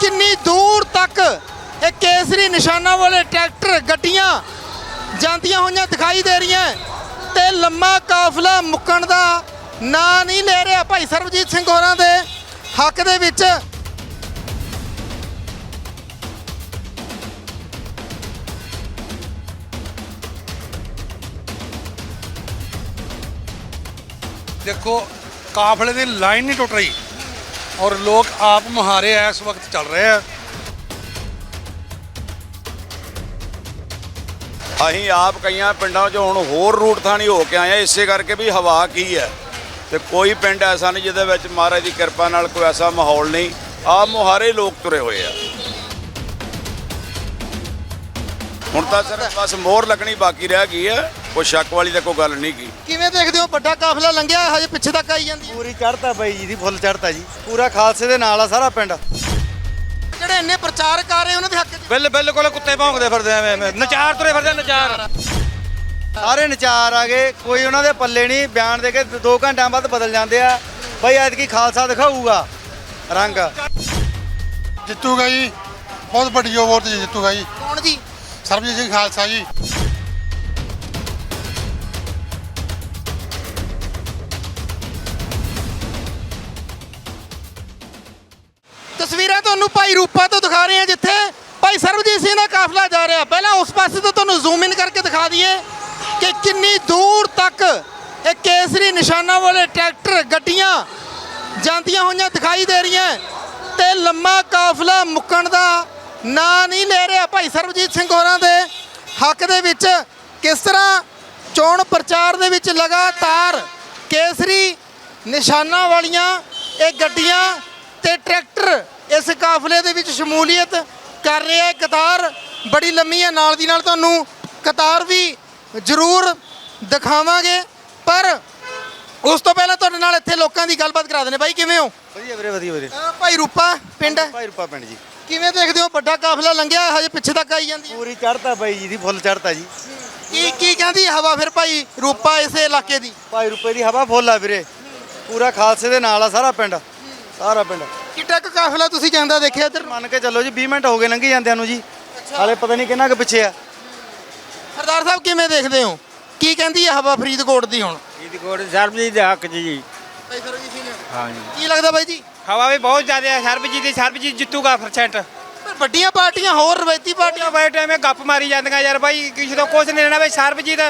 ਕਿੰਨੀ ਦੂਰ ਤੱਕ ਇਹ ਕੇਸਰੀ ਨਿਸ਼ਾਨਾਂ ਵਾਲੇ ਟਰੈਕਟਰ, ਗੱਡੀਆਂ ਜਾਂਦੀਆਂ ਹੋਈਆਂ ਦਿਖਾਈ ਦੇ ਰਹੀਆਂ ਤੇ ਲੰਮਾ ਕਾਫਲਾ ਮੁੱਕਣ ਦਾ ਨਾਂ ਨਹੀਂ ਲੈ ਰਿਹਾ ਭਾਈ ਸਰਬਜੀਤ ਸਿੰਘ ਹੋਰਾਂ ਦੇ ਹੱਕ ਦੇ ਵਿੱਚ। ਦੇਖੋ, ਕਾਫਲੇ ਦੀ ਲਾਈਨ ਨਹੀਂ ਟੁੱਟ ਰਹੀ। ਔਰ ਲੋਕ ਆਪ ਮੁਹਾਰੇ ਇਸ ਵਕਤ ਚੱਲ ਰਹੇ ਆ। ਅਸੀਂ ਆਪ ਕਈਆਂ ਪਿੰਡਾਂ 'ਚੋਂ ਹੁਣ ਹੋਰ ਰੂਟ ਥਾਣੀ ਹੋ ਕੇ ਆਏ ਆ, ਇਸੇ ਕਰਕੇ ਵੀ ਹਵਾ ਕੀ ਹੈ। ਤੇ ਕੋਈ ਪਿੰਡ ਐਸਾ ਨਹੀਂ ਜਿਹਦੇ ਵਿੱਚ ਮਹਾਰਾਜ ਦੀ ਕਿਰਪਾ ਨਾਲ ਕੋਈ ਐਸਾ ਮਾਹੌਲ ਨਹੀਂ। ਆਪ ਮੁਹਾਰੇ ਲੋਕ ਤੁਰੇ ਹੋਏ ਆ। ਹੁਣ ਤਾਂ ਸਿਰਫ ਬਸ ਮੋਹਰ ਲੱਗਣੀ ਬਾਕੀ ਰਹਿ ਗਈ ਹੈ। ਕੋਈ ਸ਼ੱਕ ਵਾਲੀ ਤਾਂ ਕੋਈ ਗੱਲ ਨਹੀਂ ਕੀ ਕਿਵੇਂ ਦੇਖਦੇ ਹੋ? ਵੱਡਾ ਕਾਫਲਾ ਲੰਘਿਆ ਹਜੇ ਪਿੱਛੇ ਤੱਕ ਆਈ ਜਾਂਦੀ ਹੈ। ਪੂਰੀ ਚੜ੍ਹਤਾ ਬਾਈ ਜੀ ਦੀ ਫੁੱਲ ਚੜ੍ਹਤਾ ਜੀ। ਪੂਰਾ ਖਾਲਸੇ ਦੇ ਨਾਲ ਆ ਸਾਰਾ ਪਿੰਡ। ਜਿਹੜੇ ਇੰਨੇ ਪ੍ਰਚਾਰ ਕਰ ਰਹੇ ਉਹਨਾਂ ਦੇ ਹੱਕ 'ਚ? ਬਿੱਲ ਬਿੱਲਕੁਲ ਕੁੱਤੇ ਭੌਂਕਦੇ ਫਿਰਦੇ ਐਵੇਂ ਐਵੇਂ। ਨਚਾਰ ਤੁਰੇ ਫਿਰਦੇ ਨਚਾਰ। ਸਾਰੇ ਨਚਾਰ ਆ ਗਏ ਕੋਈ ਉਹਨਾਂ ਦੇ ਪੱਲੇ ਨਹੀਂ। ਬਿਆਨ ਦੇ ਕੇ 2 ਘੰਟਿਆਂ ਬਾਅਦ ਬਦਲ ਜਾਂਦੇ ਆ। ਬਾਈ ਐਤਕੀ ਖਾਲਸਾ ਦਿਖਾਊਗਾ ਰੰਗ। ਜਿੱਤੂਗਾ ਜੀ। ਬਹੁਤ ਵੱਡੀ ਵੋਟ ਤੇ ਜਿੱਤੂਗਾ ਜੀ। ਕੌਣ ਜੀ? ਸਰਬਜੀਤ ਸਿੰਘ ਖਾਲਸਾ ਜੀ। ਭਾਈ ਰੂਪਾ ਤੋਂ ਦਿਖਾ ਰਹੇ ਹਾਂ ਜਿੱਥੇ ਭਾਈ ਸਰਬਜੀਤ ਸਿੰਘ ਦਾ ਕਾਫਲਾ ਜਾ ਰਿਹਾ। ਪਹਿਲਾਂ ਉਸ ਪਾਸੇ ਤੋਂ ਤੁਹਾਨੂੰ ਜ਼ੂਮ ਇਨ ਕਰਕੇ ਦਿਖਾ ਦਈਏ ਕਿ ਕਿੰਨੀ ਦੂਰ ਤੱਕ ਇਹ ਕੇਸਰੀ ਨਿਸ਼ਾਨਾਂ ਵਾਲੇ ਟਰੈਕਟਰ, ਗੱਡੀਆਂ ਜਾਂਦੀਆਂ ਹੋਈਆਂ ਦਿਖਾਈ ਦੇ ਰਹੀਆਂ ਤੇ ਲੰਮਾ ਕਾਫਲਾ ਮੁੱਕਣ ਦਾ ਨਾਂ ਨਹੀਂ ਲੈ ਰਿਹਾ ਭਾਈ ਸਰਬਜੀਤ ਸਿੰਘ ਹੋਰਾਂ ਦੇ ਹੱਕ ਦੇ ਵਿੱਚ। ਕਿਸ ਤਰ੍ਹਾਂ ਚੋਣ ਪ੍ਰਚਾਰ ਦੇ ਵਿੱਚ ਲਗਾਤਾਰ ਕੇਸਰੀ ਨਿਸ਼ਾਨਾਂ ਵਾਲੀਆਂ ਇਹ ਗੱਡੀਆਂ ਤੇ ਟਰੈਕਟਰ ਇਸ ਕਾਫਲੇ ਦੇ ਵਿੱਚ ਸ਼ਮੂਲੀਅਤ ਕਰ ਰਿਹਾ ਹੈ ਕਤਾਰ। ਬੜੀ ਲੰਮੀ ਹੈ ਨਾਲ ਦੀ ਨਾਲ ਤੁਹਾਨੂੰ ਕਤਾਰ ਵੀ ਜ਼ਰੂਰ ਦਿਖਾਵਾਂਗੇ। ਪਰ ਉਸ ਤੋਂ ਪਹਿਲਾਂ ਤੁਹਾਡੇ ਨਾਲ ਇੱਥੇ ਲੋਕਾਂ ਦੀ ਗੱਲਬਾਤ ਕਰਾ ਦਿੰਦੇ ਬਾਈ ਕਿਵੇਂ ਹੋ? ਵਧੀਆ ਵੀਰੇ ਵਧੀਆ ਵਧੀਆ ਅਹ ਭਾਈ ਰੂਪਾ ਪਿੰਡ ਹੈ। ਭਾਈ ਰੂਪਾ ਪਿੰਡ ਜੀ। ਕਿਵੇਂ ਦੇਖਦੇ ਹੋ? ਵੱਡਾ ਕਾਫਲਾ ਲੰਘਿਆ ਹਜੇ ਪਿੱਛੇ ਤੱਕ ਆਈ ਜਾਂਦੀ ਹੈ? ਪੂਰੀ ਚੜ੍ਹਤਾ ਬਾਈ ਜੀ ਦੀ ਫੁੱਲ ਚੜ੍ਹਤਾ ਜੀ। ਕੀ ਕੀ ਕਹਿੰਦੀ ਹੈ ਹਵਾ ਫਿਰ ਭਾਈ ਰੂਪਾ ਇਸੇ ਇਲਾਕੇ ਦੀ? ਭਾਈ ਰੂਪੇ ਦੀ ਹਵਾ ਫੁੱਲ ਆ ਵੀਰੇ। ਪੂਰਾ ਖਾਲਸੇ ਦੇ ਨਾਲ ਆ ਸਾਰਾ ਪਿੰਡ। ਸਾਰਾ ਪਿੰਡ। ਕਿੱਡਾ ਕੁ ਕਾਫਲਾ ਤੁਸੀਂ ਜਾਂਦਾ ਦੇਖਿਆ ਇੱਧਰ? ਮੰਨ ਕੇ ਚੱਲੋ ਜੀ 20 ਮਿੰਟ ਹੋ ਗਏ ਲੰਘੀ ਜਾਂਦਿਆਂ ਨੂੰ ਜੀ। ਹਾਲੇ ਪਤਾ ਨਹੀਂ ਕਿੰਨਾ ਕੁ ਪਿੱਛੇ ਆ। ਸਰਦਾਰ ਸਾਹਿਬ ਕਿਵੇਂ ਦੇਖਦੇ ਹੋ? ਕੀ ਕਹਿੰਦੀ ਹੈ ਹਵਾ ਫਰੀਦਕੋਟ ਦੀ ਹੁਣ? ਫਰੀਦਕੋਟ ਸਰਬਜੀਤ ਦੇ ਹੱਕ 'ਚ ਜੀ। ਭਾਈ ਸਰਬਜੀਤ ਸਿੰਘ। ਹਾਂਜੀ ਕੀ ਲੱਗਦਾ ਬਾਈ ਜੀ? ਹਵਾ ਵੀ ਬਹੁਤ ਜ਼ਿਆਦਾ ਹੈ ਸਰਬਜੀਤ ਦੀ ਸਰਬਜੀਤ ਜਿੱਤੂਗਾ ਪਰਸੈਂਟ ਪਰ ਵੱਡੀਆਂ ਪਾਰਟੀਆਂ ਹੋਰ ਰਵਾਇਤੀ ਪਾਰਟੀਆਂ। ਬਾਈ ਟਾਈਮੇ ਗੱਪ ਮਾਰੀ ਜਾਂਦੀਆਂ ਯਾਰ ਬਾਈ ਕਿਸੇ ਤੋਂ ਕੁਝ ਨਹੀਂ ਲੈਣਾ ਬਈ ਸਰਬਜੀਤ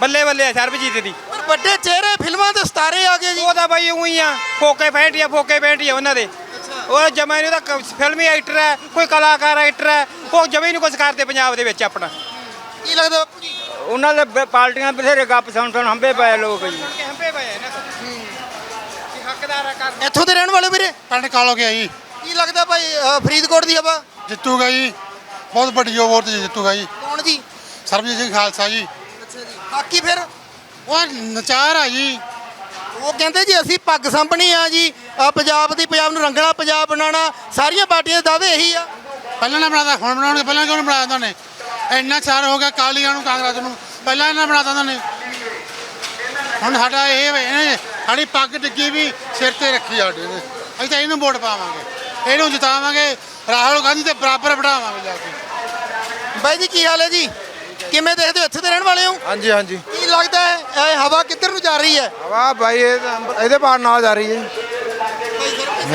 ਬੱਲੇ ਬੱਲੇ ਆ ਸਰਬਜੀਤ ਦੀ। ਵੱਡੇ ਚਿਹਰੇ ਫਿਲਮਾਂ ਦੇ ਸਤਾਰੇ ਆ ਗਏ ਜੀ। ਉਹ ਤਾਂ ਬਾਈ ਉਹੀ ਆ ਫੋਕੇ ਫੈਂਟੀਆਂ ਫੋਕੇ ਫੈਂਟੀਆਂ ਉਹਨਾਂ ਦੇ। ਉਹ ਜਮਾ ਨਹੀਂ ਤਾਂ ਫਿਲਮੀ ਐਕਟਰ ਹੈ ਕੋਈ ਕਲਾਕਾਰ ਐਕਟਰ ਹੈ ਉਹ ਜਮੇ ਨਹੀਂ ਕੁਝ ਕਰਦੇ ਪੰਜਾਬ ਦੇ ਵਿੱਚ ਆਪਣਾ। ਕੀ ਲੱਗਦਾ ਬਾਪੂ ਜੀ? ਉਹਨਾਂ ਦੇ ਪਾਰਟੀਆਂ ਬਥੇਰੇ ਗੱਪ ਸੁਣ ਸੁਣ ਹੰਬੇ ਪਏ ਲੋਕ ਜੀ। ਹੰਬੇ ਪਏ ਨਾ। ਹੱਕਦਾਰ ਆ ਕਰ ਇੱਥੋਂ ਦੇ ਰਹਿਣ ਵਾਲੇ ਵੀਰੇ? ਪਿੰਡ ਕਾਲੋ ਗਿਆ ਜੀ। ਕੀ ਲੱਗਦਾ ਭਾਈ ਫਰੀਦਕੋਟ ਦੀ ਹਵਾ ਜਿੱਤੂਗਾ ਜੀ। ਬਹੁਤ ਵੱਡੀ ਵੋਟ ਤੇ ਜਿੱਤੂਗਾ ਜੀ। ਕੌਣ ਜੀ? ਸਰਬਜੀਤ ਸਿੰਘ ਖਾਲਸਾ ਜੀ। ਅੱਛਾ ਜੀ। ਬਾਕੀ ਫਿਰ? ਉਹ ਨਚਾਰ ਆ ਜੀ। ਉਹ ਕਹਿੰਦੇ ਜੀ ਅਸੀਂ ਪੱਗ ਸੰਭਣੀ ਆ ਜੀ ਆਹ ਪੰਜਾਬ ਦੀ ਪੰਜਾਬ ਨੂੰ ਰੰਗਣਾ ਪੰਜਾਬ ਬਣਾਉਣਾ ਸਾਰੀਆਂ ਪਾਰਟੀਆਂ ਦੇ ਦਾਅਵੇ ਇਹੀ ਆ। ਪਹਿਲਾਂ ਨਾ ਬਣਾਦਾ ਹੁਣ ਬਣਾਉਣਗੇ ਪਹਿਲਾਂ ਕਿਉਂ ਨਹੀਂ ਬਣਾਇਆ ਉਹਨਾਂ ਨੇ? ਇੰਨਾ ਚਾਰ ਹੋ ਗਿਆ ਕਾਲੀਆਂ ਨੂੰ ਕਾਂਗਰਸ ਨੂੰ ਪਹਿਲਾਂ ਇਹਨਾਂ ਬਣਾਤਾ ਉਹਨਾਂ ਨੇ। ਹੁਣ ਸਾਡਾ ਇਹ ਵੇ- ਇਹਨੇ ਸਾਡੀ ਪੱਗ ਡਿੱਗੀ ਵੀ ਸਿਰ ਤੇ ਰੱਖੀ ਸਾਡੇ ਨੇ। ਅਸੀਂ ਤਾਂ ਇਹਨੂੰ ਵੋਟ ਪਾਵਾਂਗੇ ਇਹਨੂੰ ਜਿਤਾਵਾਂਗੇ ਰਾਹੁਲ ਗਾਂਧੀ ਦੇ ਬਰਾਬਰ ਬਿਠਾਵਾਂਗੇ ਜਾ ਕੇ। ਬਾਈ ਜੀ ਕੀ ਹਾਲ ਹੈ ਜੀ? ਕਿਵੇਂ ਦੇਖਦੇ ਹੋ? ਇੱਥੇ ਦੇ ਰਹਿਣ ਵਾਲੇ ਹੋ? ਹਾਂਜੀ ਹਾਂਜੀ। ਲੱਗਦਾ ਹੈ। ਇਹ ਹਵਾ ਕਿੱਧਰ ਨੂੰ ਜਾ ਰਹੀ ਹੈ? ਵਾਹ ਭਾਈ ਇਹ ਤਾਂ ਇਹਦੇ ਪਾਰ ਨਾਲ ਜਾ ਰਹੀ ਹੈ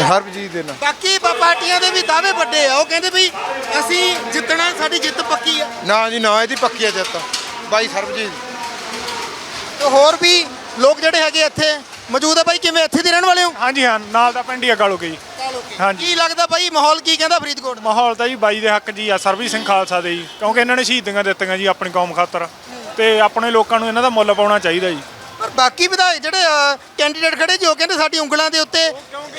ਹਰਬਜੀਤ ਦੇ ਨਾਲ। ਬਾਕੀ ਪਾ- ਪਾਰਟੀਆਂ ਦੇ ਵੀ ਦਾਅਵੇ ਵੱਡੇ ਆ। ਉਹ ਕਹਿੰਦੇ ਵੀ ਅਸੀਂ ਜਿੱਤਣਾ ਸਾਡੀ ਜਿੱਤ ਪੱਕੀ ਆ। ਨਾ ਜੀ ਨਾ ਇਹਦੀ ਪੱਕੀ ਹੈ ਜਿੱਤ ਬਾਈ ਸਰਬਜੀਤ ਤੇ ਹੋਰ ਵੀ ਲੋਕ ਜਿਹੜੇ ਹੈਗੇ ਇੱਥੇ ਮੌਜੂਦ ਆ ਬਾਈ ਕਿਵੇਂ? ਇੱਥੇ ਦੇ ਰਹਿਣ ਵਾਲੇ ਹੋ? ਹਾਂਜੀ ਹਾਂ ਨਾਲ ਦਾ ਪਿੰਡ ਹੀ ਆ ਗਾਲੋ ਕੀ ਹਾਂਜੀ। ਕੀ ਲੱਗਦਾ ਬਾਈ ਮਾਹੌਲ ਕੀ ਕਹਿੰਦਾ ਫਰੀਦਕੋਟ? ਦਾ? ਮਾਹੌਲ ਤਾਂ ਜੀ ਬਾਈ ਦੇ ਹੱਕ ਜੀ ਆ ਸਰਬਜੀਤ ਸਿੰਘ ਖਾਲਸਾ ਦੇ ਜੀ। ਕਿਉਂਕਿ ਇਹਨਾਂ ਨੇ ਸ਼ਹੀਦੀਆਂ ਦਿੱਤੀਆਂ ਜੀ ਆਪਣੀ ਕੌਮ ਖਾਤਰ। ਤੇ ਆਪਣੇ ਲੋਕਾਂ ਨੂੰ ਇਹਨਾਂ ਦਾ ਮੁੱਲ ਪਾਉਣਾ ਚਾਹੀਦਾ ਜੀ। ਪਰ ਬਾਕੀ ਵਿਧਾਇਕ ਜਿਹੜੇ ਕੈਂਡੀਡੇਟ ਖੜੇ ਜੋ ਕਹਿੰਦੇ ਸਾਡੀ ਉਂਗਲਾਂ ਦੇ ਉੱਤੇ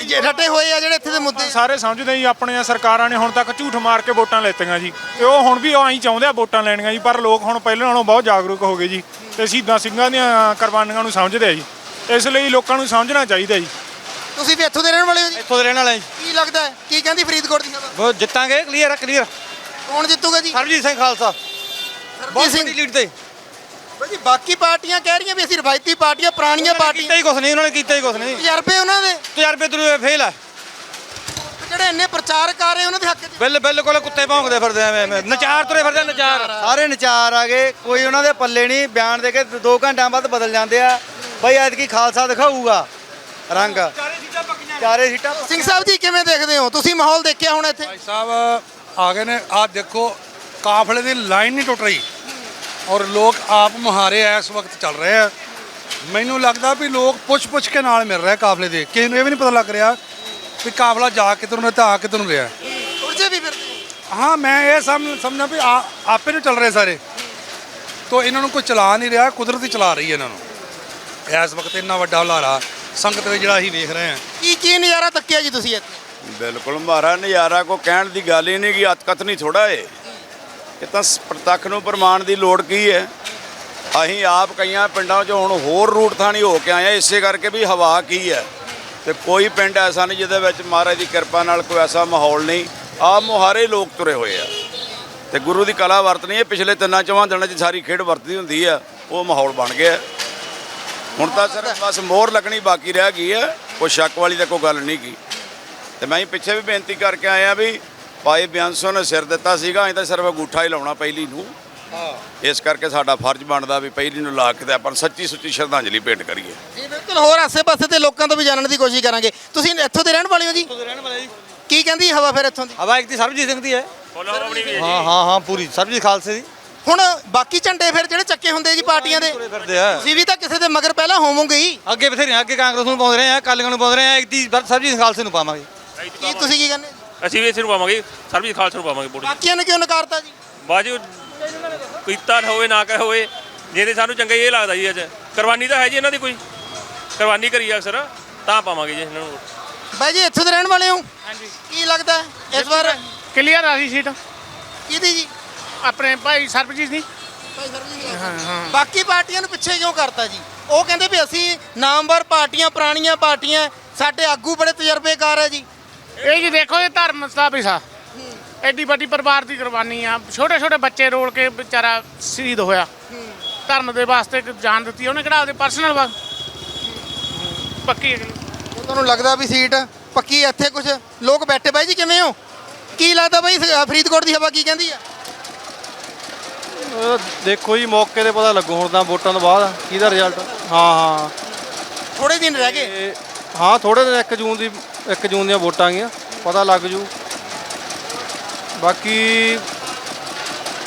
ਜੇ ਰੱਟੇ ਹੋਏ ਆ ਜਿਹੜੇ ਇੱਥੇ ਦੇ ਮੁੱਦੇ। ਸਾਰੇ ਸਮਝਦੇ ਜੀ ਆਪਣੀਆਂ ਸਰਕਾਰਾਂ ਨੇ ਹੁਣ ਤੱਕ ਝੂਠ ਮਾਰ ਕੇ ਵੋਟਾਂ ਲੈਤੀਆਂ ਜੀ। ਤੇ ਉਹ ਹੁਣ ਵੀ ਆਈ ਚਾਹੁੰਦੇ ਆ ਵੋਟਾਂ ਲੈਣੀਆਂ ਜੀ ਪਰ ਲੋਕ ਹੁਣ ਪਹਿਲਾਂ ਨਾਲੋਂ ਬਹੁਤ ਜਾਗਰੂਕ ਹੋ ਗਏ ਜੀ। ਤੇ ਸ਼ਹੀਦਾਂ ਸਿੰਘਾਂ ਦੀਆਂ ਕੁਰਬਾਨੀਆਂ ਨੂੰ ਸਮਝਦੇ ਆ ਜੀ। ਇਸ ਲਈ ਲੋਕਾਂ ਨੂੰ ਸਮਝਣਾ ਚਾਹੀਦਾ ਜੀ। ਤੁਸੀਂ ਵੀ ਇੱਥੋਂ ਦੇ ਰਹਿਣ ਵਾਲੇ ਹੋ ਜੀ? ਇੱਥੋਂ ਦੇ ਰਹਿਣ ਵਾਲੇ ਕੀ ਲੱਗਦਾ ਹੈ? ਕੀ ਕਹਿੰਦੀ ਫਰੀਦਕੋਟ ਦੀ ਉਹ ਜਿੱਤਾਂਗੇ ਕਲੀਅਰ ਆ ਕਲੀਅਰ ਕੌਣ ਜਿੱਤੂਗਾ ਜੀ? ਸਰਬਜੀਤ ਸਿੰਘ ਖਾਲਸਾ। ਸਰਬਜੀਤ ਸਿੰਘ। ਲੀਡ ਤੇ। ਬਾਈ ਜੀ ਬਾਕੀ ਪਾਰਟੀਆਂ ਕਹਿ ਰਹੀਆਂ ਵੀ ਅਸੀਂ ਰਵਾਇਤੀ ਪਾਰਟੀਆਂ ਪੁਰਾਣੀਆਂ ਕੀਤਾ ਪਾਰਟੀਆਂ। ਹੀ ਕੁਛ ਨਹੀਂ ਉਹਨਾਂ ਨੇ ਕੀਤਾ ਹੀ ਕੁਛ ਨਹੀਂ। ਤਜਰਬੇ ਉਹਨਾਂ ਦੇ? ਤਜਰਬੇ ਤੋਂ ਫੇਲ ਆ। ਜਿਹੜੇ ਇੰਨੇ ਪ੍ਰਚਾਰਕ ਆ ਰਹੇ ਉਹਨਾਂ ਦੇ ਹੱਕ 'ਚ ਬਿੱਲ ਬਿਲਕੁਲ ਕੁੱਤੇ ਭੌਂਕਦੇ ਫਿਰਦੇ ਐਵੇਂ ਐਵੇਂ। ਨਚਾਰ ਤੁਰੇ ਫਿਰਦੇ ਨਚਾਰ। ਸਾਰੇ ਨਚਾਰ ਆ ਗਏ ਕੋਈ ਉਹਨਾਂ ਦੇ ਪੱਲੇ ਨਹੀਂ ਬਿਆਨ ਦੇ ਕੇ 2 ਘੰਟਿਆਂ ਬਾਅਦ ਬਦਲ ਜਾਂਦੇ ਆ। ਬਈ ਐਤਕੀ ਖਾਲਸਾ ਦਿਖਾਊਗਾ ਰੰਗ। ਚਾਰੇ ਸੀਟਾਂ ਸਿੰਘ ਸਾਹਿਬ ਜੀ ਕਿਵੇਂ ਦੇਖਦੇ ਹੋ? ਤੁਸੀਂ ਮਾਹੌਲ ਦੇਖਿਆ ਹੁਣ ਇੱਥੇ? ਭਾਈ ਸਾਹਿਬ ਆ ਗਏ ਨੇ। ਆ ਦੇਖੋ ਕਾਫਲੇ ਦੀ ਲਾਈਨ ਨਹੀਂ ਟੁੱਟ ਰਹੀ। ਔਰ ਲੋਕ ਆਪ ਮੁਹਾਰੇ ਇਸ ਵਕਤ ਚੱਲ ਰਹੇ ਆ। ਮੈਨੂੰ ਲੱਗਦਾ ਵੀ ਲੋਕ ਪੁੱਛ ਪੁੱਛ ਕੇ ਨਾਲ ਮਿਲ ਰਹੇ ਕਾਫਲੇ ਦੇ। ਕਿਸੇ ਨੂੰ ਇਹ ਵੀ ਨਹੀਂ ਪਤਾ ਲੱਗ ਰਿਹਾ ਵੀ ਕਾਫਲਾ ਜਾ ਕਿੱਧਰ ਨੂੰ ਤੇ ਆ ਕਿੱਧਰ ਨੂੰ ਰਿਹਾ ਉਲਝੇ ਵੀ ਫਿਰਦੇ ਹਾਂ? ਮੈਂ ਇਹ ਸਮਝ ਸਮਝਣਾ ਵੀ ਆ ਆਪੇ ਨੂੰ ਚੱਲ ਰਹੇ ਸਾਰੇ। ਤੋ ਇਹਨਾਂ ਨੂੰ ਕੋਈ ਚਲਾ ਨਹੀਂ ਰਿਹਾ ਕੁਦਰਤ ਹੀ ਚਲਾ ਰਹੀ ਹੈ ਇਹਨਾਂ ਨੂੰ। ਇਸ ਵਕਤ ਇੰਨਾ ਵੱਡਾ ਹੁਲਾਰਾ ਸੰਗਤ ਵਿੱਚ ਜਿਹੜਾ ਅਸੀਂ ਵੇਖ ਰਹੇ ਹਾਂ। ਕੀ ਕੀ ਨਜ਼ਾਰਾ ਤੱਕਿਆ ਜੀ ਤੁਸੀਂ ਇੱਥੇ? ਬਿਲਕੁਲ ਮਾਰਾ ਨਜ਼ਾਰਾ ਕੋ ਕਹਿਣ ਦੀ ਗੱਲ ਹੀ ਨਹੀਂ ਕਿ ਅਤਕਥ ਨਹੀਂ ਥੋੜਾ ਏ। ਇਹ ਤਾਂ ਸ- ਪ੍ਰਤੱਖ ਨੂੰ ਪ੍ਰਮਾਣ ਦੀ ਲੋੜ ਕੀ ਹੈ? ਅਸੀਂ ਆਪ ਕਈਆਂ ਪਿੰਡਾਂ 'ਚੋਂ ਹੁਣ ਹੋਰ ਰੂਟ ਥਾਣੀ ਹੋ ਕੇ ਆਏ ਹਾਂ, ਇਸੇ ਕਰਕੇ ਵੀ ਹਵਾ ਕੀ ਹੈ। ਤੇ ਕੋਈ ਪਿੰਡ ਐਸਾ ਨਹੀਂ ਜਿਹਦੇ ਵਿੱਚ ਮਹਾਰਾਜ ਦੀ ਕਿਰਪਾ ਨਾਲ ਕੋਈ ਐਸਾ ਮਾਹੌਲ ਨਹੀਂ। ਆ ਮੁਹਾਰੇ ਲੋਕ ਤੁਰੇ ਹੋਏ ਆ। ਤੇ ਗੁਰੂ ਦੀ ਕਲਾ ਵਰਤਣੀ ਹੈ। ਪਿਛਲੇ ਤਿੰਨਾਂ ਚੌਹਾਂ ਦਿਨਾਂ 'ਚ ਸਾਰੀ ਖੇਡ ਵਰਤਦੀ ਹੁੰਦੀ ਆ ਉਹ ਮਾਹੌਲ ਬਣ ਗਿਆ। ਹੁਣ ਤਾਂ ਸਿਰਫ ਬਸ ਮੋਹਰ ਲੱਗਣੀ ਬਾਕੀ ਰਹਿ ਗਈ ਹੈ। ਕੋਈ ਸ਼ੱਕ ਵਾਲੀ ਤਾਂ ਕੋਈ ਗੱਲ ਨਹੀਂ ਕੀ। ਤੇ ਮੈਂ ਹੀ ਪਿੱਛੇ ਵੀ ਬੇਨਤੀ ਕਰਕੇ ਆਇਆ ਵੀ ਭਾਈ ਬਿਆੰਸੋ ਨੇ ਸਿਰ ਦਿੱਤਾ ਸੀਗਾ ਅਸੀਂ ਤਾਂ ਸਿਰਫ ਅੰਗੂਠਾ ਹੀ ਲਾਉਣਾ ਪਹਿਲੀ ਨੂੰ। ਇਸ ਕਰਕੇ ਸਾਡਾ ਫਰਜ਼ ਬਣਦਾ ਵੀ ਪਹਿਲੀ ਨੂੰ ਲਾ ਕੇ ਤੇ ਆਪਾਂ ਸੱਚੀ ਸੁੱਚੀ ਸ਼ਰਧਾਂਜਲੀ ਭੇਟ ਕਰੀਏ। ਜੀ ਬਿਲਕੁਲ ਹੋਰ ਆਸੇ-ਪਾਸੇ ਤੇ ਲੋਕਾਂ ਤੋਂ ਵੀ ਜਾਣਨ ਦੀ ਕੋਸ਼ਿਸ਼ ਕਰਾਂਗੇ। ਤੁਸੀਂ ਇੱਥੋਂ ਦੇ ਰਹਿਣ ਵਾਲੇ ਹੋ ਜੀ? ਰਹਿਣ ਵਾਲੇ ਜੀ। ਕੀ ਕਹਿੰਦੀ ਹਵਾ ਫਿਰ ਇੱਥੋਂ ਦੀ? ਹਵਾ ਇੱਕ ਦੀ ਸਰਬਜੀਤ ਸਿੰਘ ਦੀ ਹੈ। ਹਾਂ ਹਾਂ ਹਾਂ ਪੂਰੀ। ਸਰਬਜੀਤ ਖਾਲਸੇ ਦੀ। ਹੁਣ ਬਾਕੀ ਝੰਡੇ ਫਿਰ ਜਿਹੜੇ ਚੱਕੇ ਹੁੰਦੇ ਜੀ ਪਾਰਟੀਆਂ ਦੇ? ਤੁਰੇ ਫਿਰਦੇ ਆ। ਤੁਸੀਂ ਵੀ ਤਾਂ ਕਿਸੇ ਦੇ ਮਗਰ ਪਹਿਲਾਂ ਹੋਵੋਗੇ ਹੀ। ਅੱਗੇ ਬਥੇਰੇ ਅੱਗੇ ਕਾਂਗਰਸ ਨੂੰ ਪਾਉਂਦੇ ਰਹੇ ਆ ਕਾਲੀਆਂ ਨੂੰ ਪਾਉਂਦੇ ਰਹੇ ਆ ਇੱਕ ਦੀ ਸਰਬਜੀਤ ਖਾਲਸੇ ਨੂੰ ਪਾਵਾਂਗੇ। ਕੀ ਤੁਸੀਂ ਕੀ ਕਹਿੰਦੇ? ਅਸੀਂ ਵੀ ਇਸੇ ਨੂੰ ਪਾਵਾਂਗੇ ਸਰਬਜੀਤ ਖਾਲਸਾ ਨੂੰ ਪਾਵਾਂਗੇ ਵੋਟ। ਬਾਕੀਆਂ ਨੇ ਕਿਉਂ ਨਕਾਰਤਾ ਜੀ? ਬਾਜੂ ਕੀਤਾ ਹੋਵੇ ਨਾ ਕਰ ਹੋਵੇ ਜਿਹਦੇ ਸਾਨੂੰ ਚੰਗਾ ਇਹ ਲੱਗਦਾ ਜੀ ਅੱਜ। ਕੁਰਬਾਨੀ ਤਾਂ ਹੈ ਜੀ ਇਹਨਾਂ ਦੀ ਕੋਈ। ਕੁਰਬਾਨੀ ਕਰੀ ਆ ਅਕਸਰ ਤਾਂ ਪਾਵਾਂਗੇ ਜੀ ਇਹਨਾਂ ਨੂੰ ਵੋਟ। ਬਾਈ ਜੀ ਇੱਥੋਂ ਦੇ ਰਹਿਣ ਵਾਲੇ ਹੋ? ਹਾਂਜੀ। ਕੀ ਲੱਗਦਾ ਹੈ ਇਸ ਵਾਰ? ਕਲੀਅਰ ਆ ਰਹੀ ਸੀਟ। ਕਿਹਦੀ ਜੀ? ਆਪਣੇ ਭਾਈ ਸਰਬਜੀਤ ਦੀ। ਭਾਈ ਸਰਬਜੀਤ ਬਾਕੀ ਪਾਰਟੀਆਂ ਨੂੰ ਪਿੱਛੇ ਕਿਉਂ ਕਰਤਾ ਜੀ? ਉਹ ਕਹਿੰਦੇ ਵੀ ਅਸੀਂ ਨਾਮਵਰ ਪਾਰਟੀਆਂ ਪੁਰਾਣੀਆਂ ਪਾਰਟੀਆਂ ਸਾਡੇ ਆਗੂ ਬੜੇ ਤਜਰਬੇਕਾਰ ਹੈ ਜੀ। ਇਹ ਜੀ ਦੇਖੋ ਇਹ ਧਰਮ ਸਥਾਪਿਤ ਆ। ਐਡੀ ਵੱਡੀ ਪਰਿਵਾਰ ਦੀ ਕੁਰਬਾਨੀ ਆ। ਛੋਟੇ ਛੋਟੇ ਬੱਚੇ ਰੋਲ ਕੇ ਵਿਚਾਰਾ ਸ਼ਹੀਦ ਹੋਇਆ। ਧਰਮ ਦੇ ਵਾਸਤੇ ਇੱਕ ਜਾਨ ਦਿੱਤੀ ਉਹਨੇ ਕਿਹੜਾ ਆਪਦੇ ਪਰਸਨਲ ਵਾ ਪੱਕੀ ਹੈ। ਤੁਹਾਨੂੰ ਲੱਗਦਾ ਵੀ ਸੀਟ ਪੱਕੀ ਇੱਥੇ ਕੁਝ ਲੋਕ ਬੈਠੇ ਬਾਈ ਜੀ ਕਿਵੇਂ ਹੋ? ਕੀ ਲੱਗਦਾ ਬਾਈ ਸ- ਫਰੀਦਕੋਟ ਦੀ ਹਵਾ ਕੀ ਕਹਿੰਦੀ ਆ? ਦੇਖੋ ਜੀ ਮੌਕੇ ਤੇ ਪਤਾ ਲੱਗੂ ਹੁਣ ਤਾਂ ਵੋਟਾਂ ਤੋਂ ਬਾਅਦ। ਕਿਹਦਾ ਰਿਜ਼ਲਟ ਹਾਂ ਹਾਂ। ਥੋੜੇ ਦਿਨ ਰਹਿ ਗਏ। ਹਾਂ ਥੋੜੇ ਦਿਨ 1 ਜੂਨ ਦੀ 1 ਜੂਨ ਦੀਆਂ ਵੋਟਾਂ ਗਈਆਂ ਪਤਾ ਲੱਗ ਜੂ। ਬਾਕੀ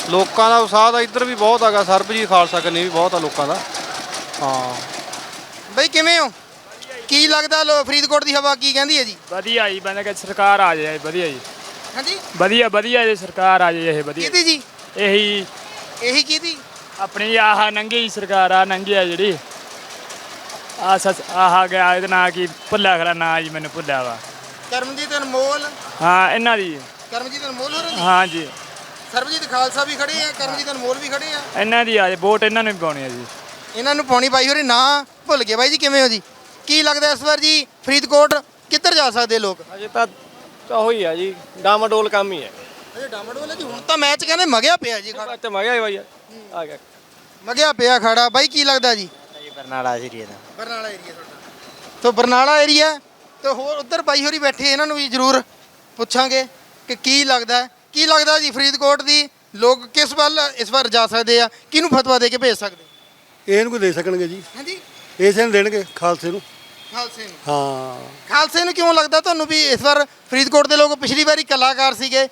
ਲੋਕਾਂ ਦਾ ਉਤਸ਼ਾਹ ਤਾਂ ਇੱਧਰ ਵੀ ਬਹੁਤ ਹੈਗਾ ਸਰਬਜੀਤ ਖਾਲਸਾ ਕੰਨੀ ਵੀ ਬਹੁਤ ਆ ਲੋਕਾਂ ਦਾ। ਹਾਂ। ਬਾਈ ਕਿਵੇਂ ਹੋ? ਕੀ ਲੱਗਦਾ ਲੋ ਫਰੀਦਕੋਟ ਦੀ ਹਵਾ ਕੀ ਕਹਿੰਦੀ ਹੈ ਜੀ? ਵਧੀਆ ਜੀ ਬੰਦਾ ਕਿ ਸਰਕਾਰ ਆ ਜਾਏ ਵਧੀਆ ਜੀ। ਹਾਂਜੀ? ਵਧੀਆ ਵਧੀਆ ਜੀ ਸਰਕਾਰ ਆ ਜਾਏ ਇਹ ਵਧੀਆ। ਕਿਹਦੀ ਜੀ? ਇਹੀ ਇਹੀ ਕਿਹਦੀ? ਆਪਣੀ ਆਹ ਨੰਗੀ ਸਰਕਾਰ ਆ ਨੰਗੀ ਆ ਜਿਹੜੀ। ਆ ਸੱਚ ਆਹ ਗਿਆ ਇਹਦਾ ਨਾਂ ਕੀ? ਭੁੱਲਿਆ ਖਰਾ ਨਾਂ ਜੀ ਮੈਨੂੰ ਭੁੱਲਿਆ ਵਾ। ਕਰਮਜੀਤ ਅਨਮੋਲ? ਹਾਂ ਇਹਨਾਂ ਦੀ। ਕਰਮਜੀਤ ਅਨਮੋਲ ਹੋ ਰਹੀ ਹਾਂ ਜੀ। ਸਰਬਜੀਤ ਖਾਲਸਾ ਵੀ ਖੜੇ ਆ ਕਰਮਜੀਤ ਅਨਮੋਲ ਵੀ ਖੜੇ ਆ? ਇਹਨਾਂ ਦੀ ਆ ਜੀ ਵੋਟ ਇਹਨਾਂ ਨੂੰ ਵੀ ਪਾਉਣੀ ਆ ਜੀ। ਇਹਨਾਂ ਨੂੰ ਪਾਉਣੀ ਬਾਈ ਹੋਰੇ ਨਾ ਭੁੱਲ ਗਏ ਬਾਈ ਜੀ ਕਿਵੇਂ ਹੋ ਜੀ? ਕੀ ਲੱਗਦਾ ਇਸ ਵਾਰ ਜੀ ਫਰੀਦਕੋਟ ਕਿੱਧਰ ਜਾ ਸਕਦੇ ਲੋਕ? ਅਜੇ ਤਾਂ ਉਹ ਹੀ ਆ ਜੀ ਡਾਮਾਡੋਲ ਕੰਮ ਹੀ ਹੈ ਅਜੇ ਡਾਮਡੋਲ ਜੀ ਹੁਣ ਤਾਂ ਮੈਚ ਕਹਿੰਦੇ ਮਗਿਆ ਪਿਆ ਜੀ ਖੜਾ ਤੇ ਮਗਿਆ ਹੀ ਬਾਈ ਆ ਗਿਆ। ਮਗਿਆ ਪਿਆ ਖੜਾ ਬਾਈ ਕੀ ਲੱਗਦਾ ਜੀ? ਬਰਨਾਲਾ ਏਰੀਆ ਦਾ। ਬਰਨਾਲਾ ਏਰੀਆ ਤੁਹਾਡਾ। ਤੋਂ ਬਰਨਾਲਾ ਏਰੀਆ ਤੇ ਹੋਰ ਉੱਧਰ ਬਾਈ ਹੋਰੀ ਬੈਠੇ ਇਹਨਾਂ ਨੂੰ ਵੀ ਜ਼ਰੂਰ ਪੁੱਛਾਂਗੇ ਕਿ ਕੀ ਲੱਗਦਾ ਹੈ? ਕੀ ਲੱਗਦਾ ਜੀ ਫਰੀਦਕੋਟ ਦੀ? ਲੋਕ ਕਿਸ ਵੱਲ ਇਸ ਵਾਰ ਜਾ ਸਕਦੇ ਆ? ਕਿਹਨੂੰ ਫਤਵਾ ਦੇ ਕੇ ਭੇਜ ਸਕਦੇ? ਇਹਨੂੰ ਕੋਈ ਦੇ ਸਕਣਗੇ ਜੀ? ਹਾਂਜੀ। ਇਸੇ ਨੂੰ ਦੇਣਗੇ ਖਾਲਸੇ ਨੂੰ। ਖਾਲਸੇ ਨੂੰ। ਹਾਂ। ਖਾਲਸੇ ਨੂੰ ਕਿਉਂ ਲੱਗਦਾ? ਤੁਹਾਨੂੰ ਵੀ ਇਸ ਵਾਰ ਫਰੀਦਕੋਟ ਦੇ ਲੋਕ ਪਿਛਲੀ ਵਾਰੀ ਕਲਾਕਾਰ ਸੀਗੇ।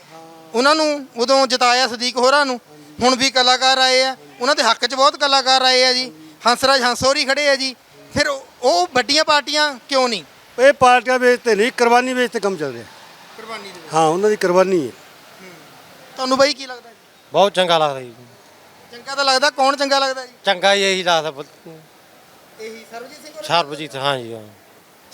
ਉਹਨਾਂ ਨੂੰ ਉਦੋਂ ਜਿਤਾਇਆ ਸਦੀਕ ਹੋਰਾਂ ਨੂੰ। ਹੁਣ ਵੀ ਕਲਾਕਾਰ ਆਏ ਆ। ਉਹਨਾਂ ਦੇ ਹੱਕ 'ਚ ਬਹੁਤ ਕਲਾਕਾਰ ਆਏ ਆ ਜੀ। ਹੰਸਰਾਜ ਹੰਸੋਰੀ ਖੜੇ ਆ ਜੀ। ਫਿਰ ਉਹ- ਉਹ ਵੱਡੀਆਂ ਪਾਰਟੀਆਂ ਕਿਉਂ ਨਹੀਂ? ਇਹ ਪਾਰਟੀਆਂ ਵੇਚ ਤੇ ਨਹੀਂ ਕੁਰਬਾਨੀ ਵੇਚ ਤੇ ਕੰਮ ਚੱਲ ਰਿਹਾ। ਕੁਰਬਾਨੀ ਦੇ ਹਾਂ ਉਹਨਾਂ ਦੀ ਕੁਰਬਾਨੀ ਹੈ। ਤੁਹਾਨੂੰ ਬਾਈ ਕੀ ਲੱਗਦਾ ਜੀ? ਬਹੁਤ ਚੰਗਾ ਲੱਗਦਾ ਜੀ। ਚੰਗਾ ਤਾਂ ਲੱਗਦਾ ਕੌਣ ਚੰਗਾ ਲੱਗਦਾ ਜੀ? ਚੰਗਾ ਹੀ ਇਹੀ ਲੱਗਦਾ ਇਹੀ ਸਰਬਜੀਤ ਸਿੰਘ ਸਰਬਜੀਤ ਹਾਂ ਜੀ ਹਾਂ।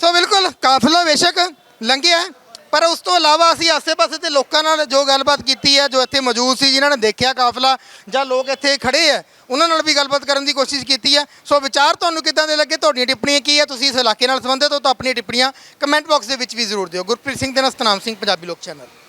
ਸੋ ਬਿਲਕੁਲ ਕਾਫਲਾ ਬੇਸ਼ੱਕ ਲੰਘਿਆ। ਹੈ, ਪਰ ਉਸ ਤੋਂ ਇਲਾਵਾ ਅਸੀਂ ਆਸੇ-ਪਾਸੇ ਦੇ ਲੋਕਾਂ ਨਾਲ ਜੋ ਗੱਲਬਾਤ ਕੀਤੀ ਹੈ, ਜੋ ਇੱਥੇ ਮੌਜੂਦ ਸੀ, ਜਿਨ੍ਹਾਂ ਨੇ ਦੇਖਿਆ ਕਾਫਲਾ ਜਾਂ ਲੋਕ ਇੱਥੇ ਖੜੇ ਹੈ, ਉਹਨਾਂ ਨਾਲ ਵੀ ਗੱਲਬਾਤ ਕਰਨ ਦੀ ਕੋਸ਼ਿਸ਼ ਕੀਤੀ ਹੈ। ਸੋ ਵਿਚਾਰ ਤੁਹਾਨੂੰ ਕਿੱਦਾਂ ਦੇ ਲੱਗੇ? ਤੁਹਾਡੀਆਂ ਟਿੱਪਣੀਆਂ ਕੀ ਹੈ? ਤੁਸੀਂ ਇਸ ਇਲਾਕੇ ਨਾਲ ਸੰਬੰਧਿਤ ਹੋ ਤਾਂ ਆਪਣੀਆਂ ਟਿੱਪਣੀਆਂ ਕਮੈਂਟ ਬਾਕਸ ਦੇ ਵਿੱਚ ਵੀ ਜ਼ਰੂਰ ਦਿਓ। ਗੁਰਪ੍ਰੀਤ ਸਿੰਘ ਦੇ ਨਾਲ ਸਤਨਾਮ ਸਿੰਘ, ਪੰਜਾਬੀ ਲੋਕ ਚੈਨਲ।